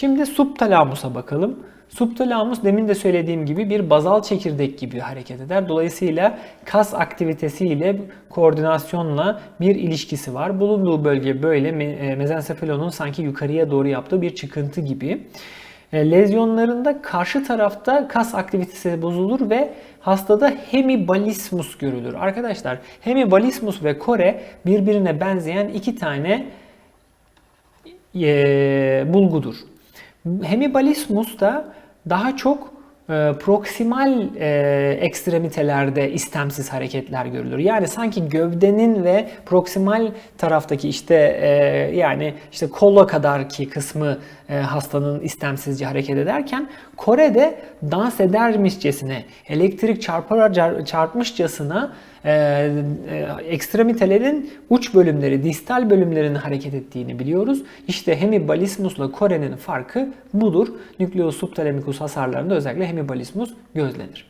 Şimdi subtalamusa bakalım. Subtalamus demin de söylediğim gibi bir bazal çekirdek gibi hareket eder. Dolayısıyla kas aktivitesiyle koordinasyonla bir ilişkisi var. Bulunduğu bölge böyle e, mezencephalonun sanki yukarıya doğru yaptığı bir çıkıntı gibi. E, Lezyonlarında karşı tarafta kas aktivitesi bozulur ve hastada hemibalismus görülür. Arkadaşlar hemibalismus ve kore birbirine benzeyen iki tane e, bulgudur. Hemibalismus da daha çok proksimal e, ekstremitelerde istemsiz hareketler görülür. Yani sanki gövdenin ve proksimal taraftaki işte e, yani işte kolla kadarki kısmı e, hastanın istemsizce hareket ederken Kore'de dans edermişçesine, elektrik çarpar çarpmışçasına e, e, ekstremitelerin uç bölümleri, distal bölümlerinin hareket ettiğini biliyoruz. İşte hemibalismusla Kore'nin farkı budur. Nükleus subtalamicus hasarlarında özellikle hemibalismus gözlenir.